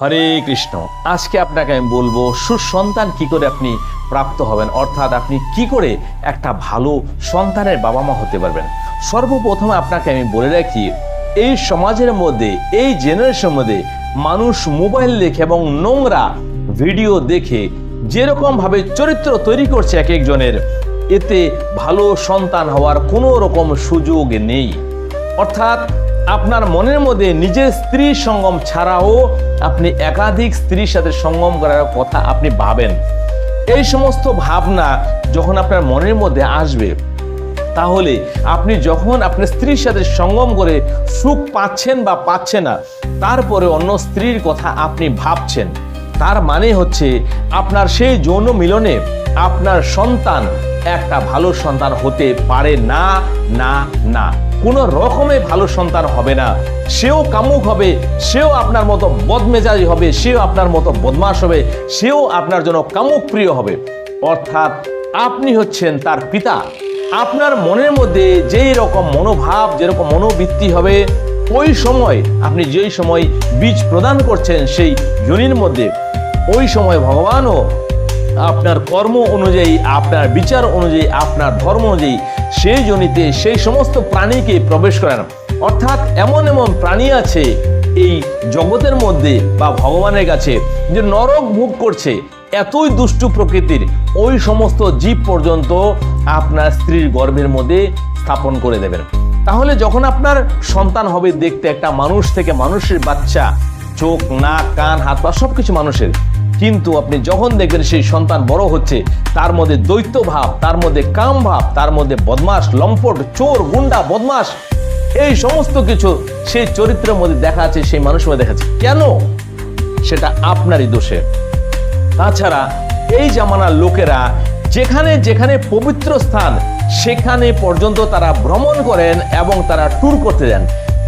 হরে কৃষ্ণ। আজকে আপনাকে আমি বলব, সুসন্তান কি করে আপনি প্রাপ্ত হবেন? অর্থাৎ আপনি কি করে একটা ভালো সন্তানের বাবা মা হতে পারবেন? সর্বপ্রথমে আপনাকে আমি বলে রাখি, এই সমাজের মধ্যে, এই জেনারেশনের মধ্যে মানুষ মোবাইল দেখে এবং নোংরা ভিডিও দেখে যেরকম ভাবে চরিত্র তৈরি করছে এক একজনের এতে ভালো সন্তান হওয়ার কোনো রকম সুযোগ নেই। অর্থাৎ আপনার মনের মধ্যে নিজের স্ত্রী সঙ্গম ছাড়াও আপনি একাধিক স্ত্রীর সাথে সঙ্গম করার কথা আপনি ভাবেন। এই সমস্ত ভাবনা যখন আপনার মনের মধ্যে আসবে, তাহলে আপনি যখন আপনার স্ত্রীর সাথে সঙ্গম করে সুখ পাচ্ছেন বা পাচ্ছে না, তারপরে অন্য স্ত্রীর কথা আপনি ভাবছেন। তার মানে হচ্ছে আপনার সেই যৌন মিলনে আপনার সন্তান একটা ভালো সন্তান হতে পারে না না না। কোনো রকমে ভালো সন্তান হবে না। সেও কামুক হবে, সেও আপনার মতো বদমেজাজি হবে, সেও আপনার মতো বদমাস হবে, সেও আপনার জন্য কামুক প্রিয় হবে। অর্থাৎ আপনি হচ্ছেন তার পিতা। আপনার মনের মধ্যে যেই রকম মনোভাব যেরকম মনোবৃত্তি হবে, ওই সময়, আপনি যেই সময় বীজ প্রদান করছেন সেই যোনির মধ্যে, ওই সময় ভগবানও আপনার কর্ম অনুযায়ী, আপনার বিচার অনুযায়ী, আপনার ধর্ম অনুযায়ী সেই জনিতে সেই সমস্ত প্রাণীকে প্রবেশ করেন। অর্থাৎ এমন এমন প্রাণী আছে এই জগতের মধ্যে বা ভগবানের কাছে যে নরক ভোগ করছে। এতই দুষ্টু প্রকৃতির ওই সমস্ত জীব পর্যন্ত আপনার স্ত্রীর গর্ভের মধ্যে স্থাপন করে দেবেন। তাহলে যখন আপনার সন্তান হবে দেখতে একটা মানুষ থেকে মানুষের বাচ্চা, চোখ, নাক, কান, হাত পা সবকিছু মানুষের। কিন্তু আপনি যখন দেখবেন সেই সন্তান বড় হচ্ছে, তার মধ্যে দৈত্য ভাব, তার মধ্যে কাম ভাব, তার মধ্যে বদমাস লম্পট, চোর, গুন্ডা বদমাস এই সমস্ত কিছু সেই চরিত্রের মধ্যে দেখা আছে সেই মানুষের মধ্যে দেখা যাচ্ছে। কেন? সেটা আপনারই দোষে তাছাড়া এই জামানার লোকেরা যেখানে যেখানে পবিত্র স্থান, সেখানে পর্যন্ত তারা ভ্রমণ করেন এবং তারা ট্যুর করতে যান।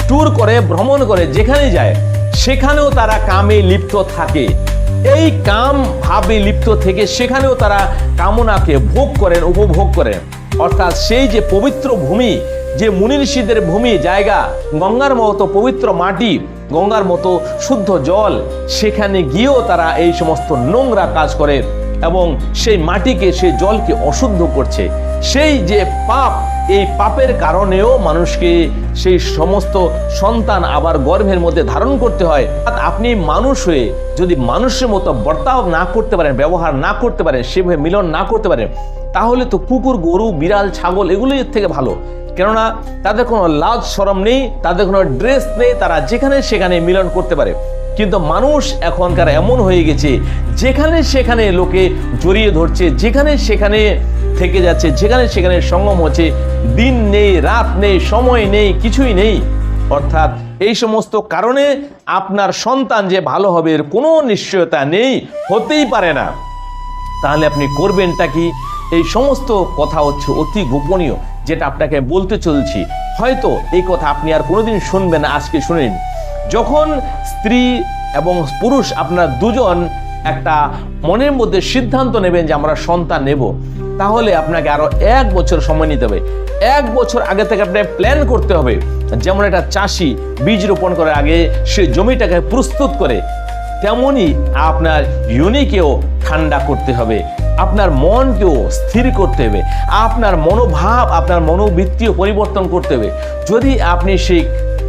ট্যুর করে, ভ্রমণ করে যেখানে যায়, সেখানেও তারা কামে লিপ্ত থাকে। এই কাম ভাবে লিপ্ত থেকে সেখানেও তারা কামনাকে ভোগ করেন, উপভোগ করেন। অর্থাৎ সেই যে পবিত্র ভূমি, যে মুনি ঋষিদের ভূমি, জায়গা, গঙ্গার মতো পবিত্র মাটি, গঙ্গার মতো শুদ্ধ জল, সেখানে গিয়েও তারা এই সমস্ত নোংরা কাজ করে এবং সেই মাটিকে, সেই জলকে অশুদ্ধ করছে। সেই যে পাপ, এই পাপের কারণেও মানুষকে সেই সমস্ত সন্তান আবার গর্ভের মধ্যে ধারণ করতে হয়। আপনি মানুষ হয়ে যদি মানুষের মতো বর্তাও না করতে পারেন, ব্যবহার না করতে পারেন, সেভাবে মিলন না করতে পারেন, তাহলে তো কুকুর, গরু, বিড়াল, ছাগল এগুলো এর থেকে ভালো। কেননা তাদের কোনো লাজ সরম নেই, তাদের কোনো ড্রেস নেই, তারা যেখানে সেখানে মিলন করতে পারে। কিন্তু মানুষ এখনকার এমন হয়ে গেছে যেখানে সেখানে লোকে জড়িয়ে ধরছে, যেখানে সেখানে থেকে যাচ্ছে, যেখানে সেখানে সঙ্গম হচ্ছে, দিন নেই, রাত নেই, সময় নেই, কিছুই নেই। অর্থাৎ এই সমস্ত কারণে আপনার সন্তান যে ভালো হবে এর কোনো নিশ্চয়তা নেই, হতেই পারে না। তাহলে আপনি করবেনটা কি? এই সমস্ত কথা হচ্ছে অতি গোপনীয়, যেটা আপনাকে বলতে চলছি। হয়তো এই কথা আপনি আর কোনোদিন শুনবেন আজকে শুনেন। যখন স্ত্রী এবং পুরুষ আপনার দুজন একটা মনের মধ্যে সিদ্ধান্ত নেবেন যে আমরা সন্তান নেব। তাহলে আপনাকে আরও এক বছর সময় নিতে হবে। এক বছর আগে থেকে আপনাকে প্ল্যান করতে হবে। যেমন একটা চাষি বীজ রোপণ করার আগে সে জমিটাকে প্রস্তুত করে, তেমনি আপনার ইউনিকেও ঠান্ডা করতে হবে। আপনার মনকেও স্থির করতে হবে। আপনার মনোভাব, আপনার মনোবৃত্তিও পরিবর্তন করতে হবে। যদি আপনি সেই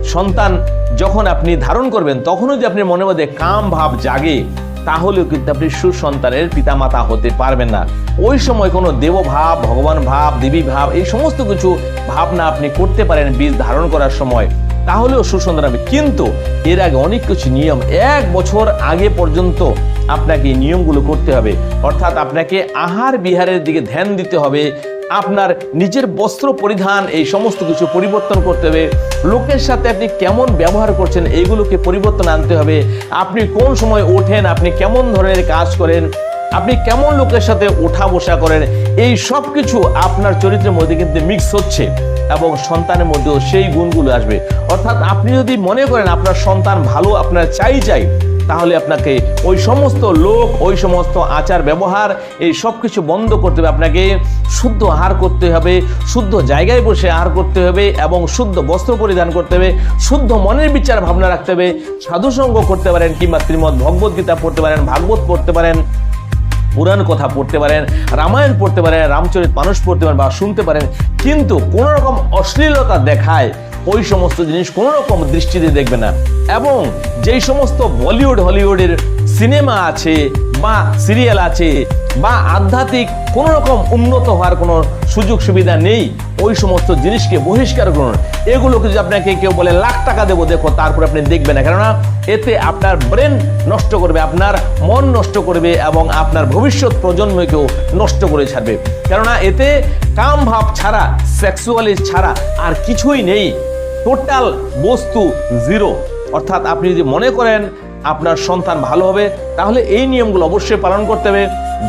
সন্তান যখন আপনি ধারণ করবেন, তখনও যদি আপনি মনের মধ্যে কাম ভাব জাগে তাহলেও কিন্তু আপনি সুসন্তানের পিতামাতা হতে পারবেন না। ওই সময় কোনো দেবভাব, ভগবান ভাব, দেবী ভাব, এই সমস্ত কিছু ভাবনা আপনি করতে পারেন বীজ ধারণ করার সময়। তাহলেও সুসন্তান হবে। কিন্তু এর আগে অনেক কিছু নিয়ম এক বছর আগে পর্যন্ত আপনাকে নিয়মগুলো করতে হবে। অর্থাৎ আপনাকে আহার বিহারের দিকে ধ্যান দিতে হবে। আপনার নিজের বস্ত্র পরিধান এই সমস্ত কিছু পরিবর্তন করতে হবে। লোকের সাথে আপনি কেমন ব্যবহার করছেন, এইগুলোকে পরিবর্তন আনতে হবে। আপনি কোন সময় ওঠেন, আপনি কেমন ধরনের কাজ করেন আপনি কেমন লোকের সাথে ওঠা বসা করেন? এই সব কিছু আপনার চরিত্রের মধ্যে কিন্তু মিক্স হচ্ছে এবং সন্তানের মধ্যেও সেই গুণগুলো আসবে। অর্থাৎ আপনি যদি মনে করেন আপনার সন্তান ভালো, আপনার চাই চাই, তাহলে আপনাকে ওই সমস্ত লোক, ওই সমস্ত আচার, ব্যবহার, এই সব কিছু বন্ধ করতে হবে। আপনাকে শুদ্ধ আহার করতে হবে, শুদ্ধ জায়গায় বসে আহার করতে হবে এবং শুদ্ধ বস্ত্র পরিধান করতে হবে, শুদ্ধ মনের বিচার ভাবনা রাখতে হবে, সাধুসঙ্গ করতে পারেন কিংবা শ্রীমদ ভগবত গীতা পড়তে পারেন, ভাগবত পড়তে পারেন পুরাণ কথা পড়তে পারেন, রামায়ণ পড়তে পারেন, রামচরিত মানুষ পড়তে পারেন বা শুনতে পারেন, কিন্তু কোনো রকম অশ্লীলতা দেখায় ওই সমস্ত জিনিস কোনো রকম দৃষ্টিতে দেখবে না। এবং যেই সমস্ত বলিউড, হলিউডের সিনেমা আছে বা সিরিয়াল আছে বা আধ্যাত্মিক কোনো রকম উন্নত হওয়ার কোনো সুযোগ সুবিধা নেই, ওই সমস্ত জিনিসকে বহিষ্কার করুন। এগুলোকে যদি আপনাকে কেউ বলে লাখ টাকা দেবো, দেখো তারপর আপনি দেখবেন না। কেননা এতে আপনার ব্রেন নষ্ট করবে, আপনার মন নষ্ট করবে এবং আপনার ভবিষ্যৎ প্রজন্মকেও নষ্ট করে ছাড়বে। কেননা এতে কাম ভাব ছাড়া সেক্সুয়ালি ছাড়া আর কিছুই নেই। টোটাল বস্তু জিরো অর্থাৎ আপনি যদি মনে করেন আপনার সন্তান ভালো হবে, তাহলে এই নিয়মগুলো অবশ্যই পালন করতে হবে।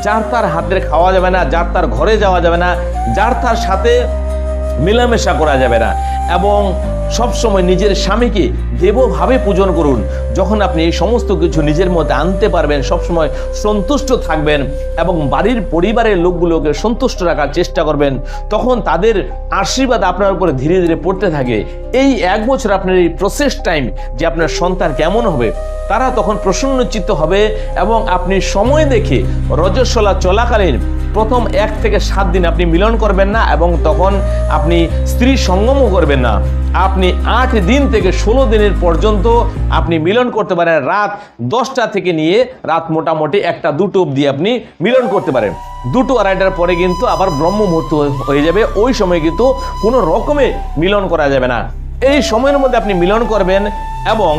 যার তার হাতের খাওয়া যাবে না, যার তার ঘরে যাওয়া যাবে না, যার তার সাথে মেলামেশা করা যাবে না। এবং সবসময় নিজের স্বামীকে দেবভাবে পূজন করুন। যখন আপনি এই সমস্ত কিছু নিজের মধ্যে আনতে পারবেন, সবসময় সন্তুষ্ট থাকবেন এবং বাড়ির পরিবারের লোকগুলোকে সন্তুষ্ট রাখার চেষ্টা করবেন, তখন তাদের আশীর্বাদ আপনার উপরে ধীরে ধীরে পড়তে থাকে। এই এক বছর আপনার এই প্রসেস টাইম যে আপনার সন্তান কেমন হবে, তারা তখন প্রসন্নচিত্ত হবে এবং আপনি সময় দেখে রজস্বলা চলাকালীন প্রথম এক থেকে সাত দিন আপনি মিলন করবেন না এবং তখন আপনি স্ত্রী সঙ্গমও করবেন না। আপনি আট দিন থেকে ষোলো দিনের পর্যন্ত আপনি মিলন করতে পারেন। রাত দশটা থেকে নিয়ে রাত মোটামুটি একটা, দুটো অবধি আপনি মিলন করতে পারেন। দুটো আড়াইটার পরে কিন্তু আবার ব্রহ্ম মুহূর্ত হয়ে যাবে। ওই সময় কিন্তু কোনো রকমে মিলন করা যাবে না। এই সময়ের মধ্যে আপনি মিলন করবেন এবং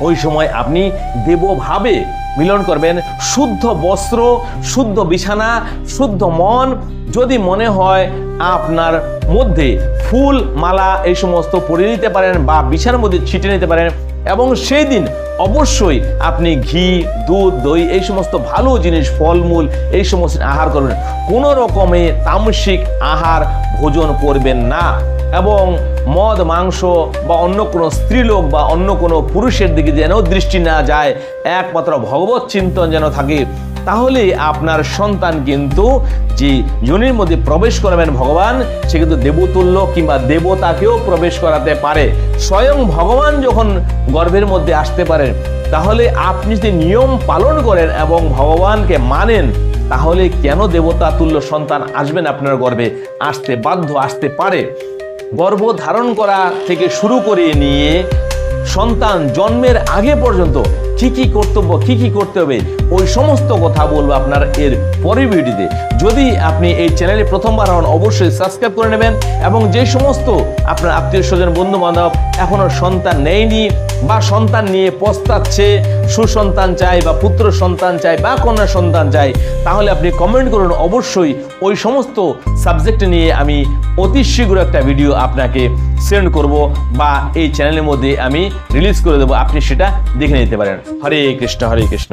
ওই সময় আপনি দেবভাবে মিলন করবেন। শুদ্ধ বস্ত্র, শুদ্ধ বিছানা, শুদ্ধ মন। যদি মনে হয় আপনার মধ্যে ফুল, মালা এই সমস্ত পরে নিতে পারেন বা বিছানার মধ্যে ছিটে নিতে পারেন এবং সেই দিন অবশ্যই আপনি ঘি, দুধ, দই এই সমস্ত ভালো জিনিস, ফলমূল এই সমস্ত আহার করবেন। কোনো রকমে তামসিক আহার ভোজন করবেন না। এবং মদ, মাংস বা অন্য কোনো স্ত্রীলোক বা অন্য কোনো পুরুষের দিকে যেন দৃষ্টি না যায়, একমাত্র ভগবত চিন্তন যেন থাকে তাহলে আপনার সন্তান কিন্তু যে যোনির মধ্যে প্রবেশ করাবেন ভগবান, সে কিন্তু দেবতুল্য কিংবা দেবতাকেও প্রবেশ করাতে পারে। স্বয়ং ভগবান যখন গর্ভের মধ্যে আসতে পারেন, তাহলে আপনি যদি নিয়ম পালন করেন এবং ভগবানকে মানেন, তাহলে কেন দেবতা তুল্য সন্তান আসবেন আপনার গর্ভে? আসতে বাধ্য, আসতে পারে। গর্ভ ধারণ করা থেকে শুরু করে নিয়ে সন্তান জন্মের আগে পর্যন্ত কি কি কর্তব্য, কি কি করতে হবে, ওই সমস্ত কথা বলব আপনার এর পরের ভিডিওতে। যদি আপনি এই চ্যানেলে প্রথমবার হন, অবশ্যই সাবস্ক্রাইব করে নেবেন এবং যে সমস্ত আপনার আত্মীয় স্বজন বন্ধু বান্ধব এখনও সন্তান নেয়নি বা সন্তান নিয়ে পস্তাচ্ছে, সুসন্তান চাই বা পুত্র সন্তান চাই বা কন্যা সন্তান চাই তাহলে আপনি কমেন্ট করুন। অবশ্যই ওই সমস্ত সাবজেক্ট নিয়ে আমি অতি শীঘ্র একটা ভিডিও আপনাকে সেন্ড করব বা এই চ্যানেলের মধ্যে আমি রিলিজ করে দেবো। আপনি সেটা দেখে নিতে পারেন। হরে কৃষ্ণ হরে কৃষ্ণ।